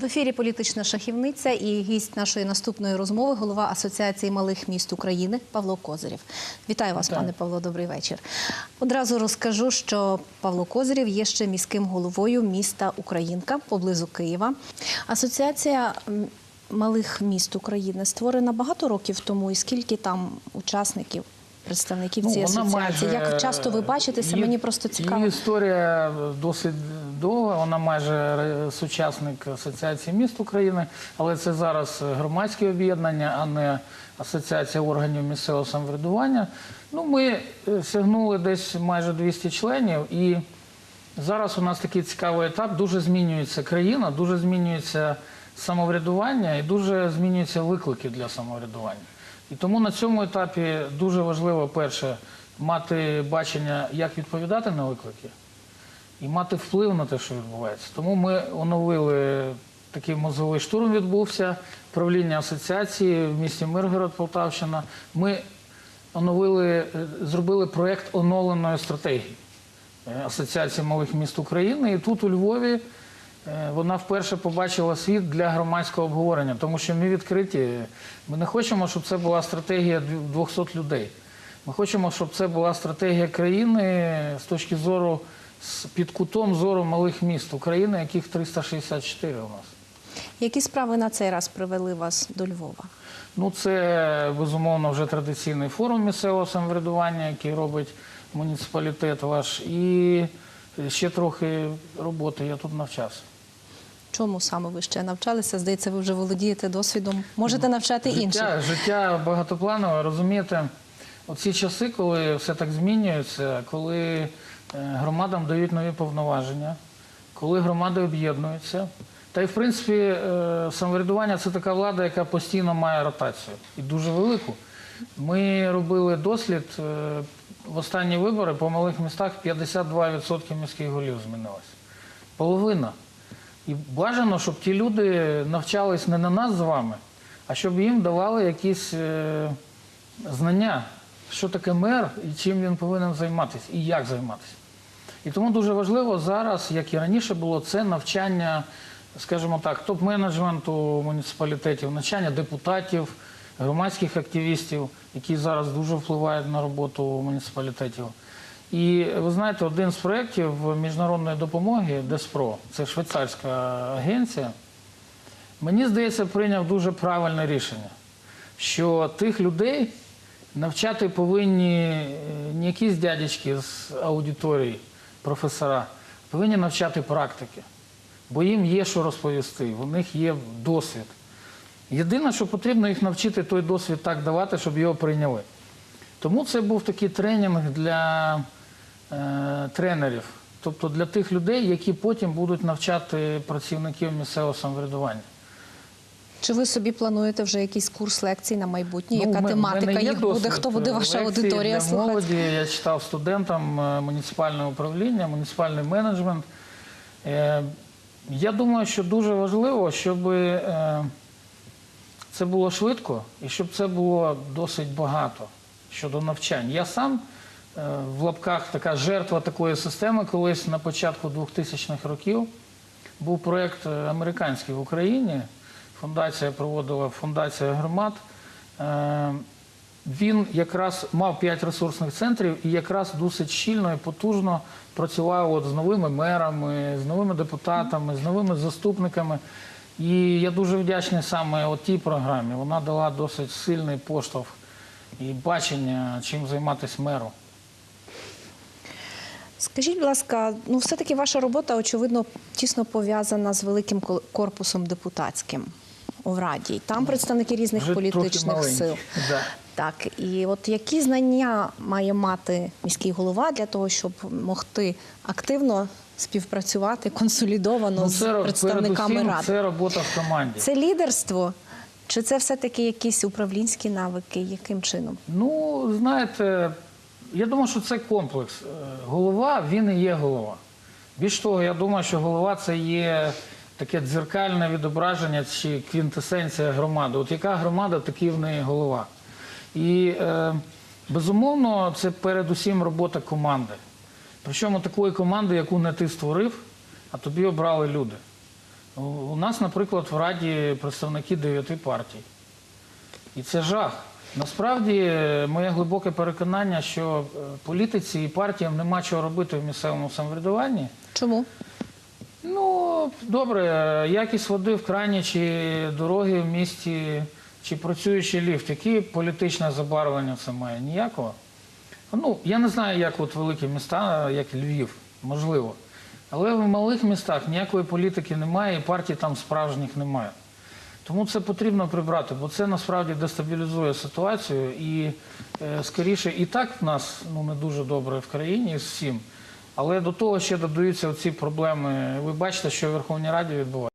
В ефірі політична шахівниця і гість нашої наступної розмови голова Асоціації малих міст України Павло Козирєв. Вітаю вас, Вітаю. пане Павло. Добрий вечір. Одразу розкажу, що Павло Козирєв є ще міським головою міста Українка поблизу Києва. Асоціація малих міст України створена багато років тому. І скільки там учасників, представників цієї Ну, вона асоціації? майже- Як часто ви бачитеся? її- Мені просто цікаво. Її історія досить довга. Вона майже сучасник Асоціації міст України, але це зараз громадське об'єднання, а не асоціація органів місцевого самоврядування. Ну, ми е, сягнули десь майже 200 членів, і зараз у нас такий цікавий етап. Дуже змінюється країна, дуже змінюється самоврядування і дуже змінюються виклики для самоврядування. І тому на цьому етапі дуже важливо перше мати бачення, як відповідати на виклики, і мати вплив на те, що відбувається. Тому ми оновили такий мозовий штурм відбувся, правління асоціації в місті Миргород, Полтавщина. Ми оновили, е, зробили проєкт оновленої стратегії е, Асоціації малих міст України. І тут у Львові е, вона вперше побачила світ для громадського обговорення, тому що ми відкриті. Ми не хочемо, щоб це була стратегія 200 людей. Ми хочемо, щоб це була стратегія країни з точки зору з- під кутом зору малих міст України, яких 364 у нас. Які справи на цей раз привели вас до Львова? Ну, це безумовно вже традиційний форум місцевого самоврядування, який робить муніципалітет ваш. І ще трохи роботи. Я тут навчався. Чому саме ви ще навчалися? Здається, ви вже володієте досвідом. Можете навчати інших. Життя, багатопланове, розумієте, оці часи, коли все так змінюється, коли громадам дають нові повноваження, коли громади об'єднуються. Та й в принципі е, самоврядування це така влада, яка постійно має ротацію і дуже велику. Ми робили дослід е, в останні вибори по малих містах 52% міських голів змінилось. Половина. І бажано, щоб ті люди навчались не на нас з вами, а щоб їм давали якісь е, знання, що таке мер і чим він повинен займатися, і як займатися. І тому дуже важливо зараз, як і раніше було, це навчання, скажімо так, топ-менеджменту муніципалітетів, навчання депутатів, громадських активістів, які зараз дуже впливають на роботу муніципалітетів. І ви знаєте, один з проєктів міжнародної допомоги ДЕСПРО, це швейцарська агенція, мені здається, прийняв дуже правильне рішення, що тих людей навчати повинні е, не якісь дядечки з аудиторії, професора, повинні навчати практики. Бо їм є що розповісти, у них є досвід. Єдине, що потрібно їх навчити той досвід так давати, щоб його прийняли. Тому це був такий тренінг для е, тренерів, тобто для тих людей, які потім будуть навчати працівників місцевого самоврядування. Чи ви собі плануєте вже якийсь курс лекцій на майбутнє? Ну, Яка тематика їх буде? Хто буде е, ваша лекцій аудиторія для молоді. Я читав студентам е, муніципальне управління, муніципальний менеджмент. Е, Я думаю, що дуже важливо, щоб це було швидко і щоб це було досить багато щодо навчань. Я сам в лапках така жертва такої системи, колись на початку 2000-х років був проєкт американський в Україні. Фундація проводила фундація громад. Е, Він якраз мав п'ять ресурсних центрів і якраз досить щільно і потужно працював от з новими мерами, з новими депутатами, з новими заступниками. І я дуже вдячний саме от тій програмі. Вона дала досить сильний поштовх і бачення, чим займатися меру. Скажіть, будь ласка, ну все-таки ваша робота, очевидно, тісно пов'язана з великим корпусом депутатським у Раді. Там представники різних Вже політичних сил. да. Так, і от які знання має мати міський голова для того, щоб могти активно співпрацювати консолідовано Ну, з представниками ради? це робота в команді. Це лідерство, чи це все-таки якісь управлінські навики? Яким чином? Ну, знаєте, я думаю, що це комплекс. Е, Голова, він і є голова. Більш того, я думаю, що голова це є таке дзеркальне відображення чи квінтесенція громади. От яка громада, такий в неї голова. І е, безумовно, це передусім робота команди. Причому такої команди, яку не ти створив, а тобі обрали люди. У- нас, наприклад, в Раді представники дев'яти партій. І це жах. Насправді, е, моє глибоке переконання, що е, політиці і партіям нема чого робити в місцевому самоврядуванні. Чому? Ну, добре, якість води в крані, чи дороги в місті, чи працюючий ліфт. Які політичне забарвлення це має? Ніякого. Ну, я не знаю, як от великі міста, як Львів, можливо. Але в малих містах ніякої політики немає, і партій там справжніх немає. Тому це потрібно прибрати, бо це насправді дестабілізує ситуацію. І е, скоріше, і так в нас ну, не дуже добре в країні з всім. Але до того ще додаються ці проблеми. Ви бачите, що в Верховній Раді відбувається.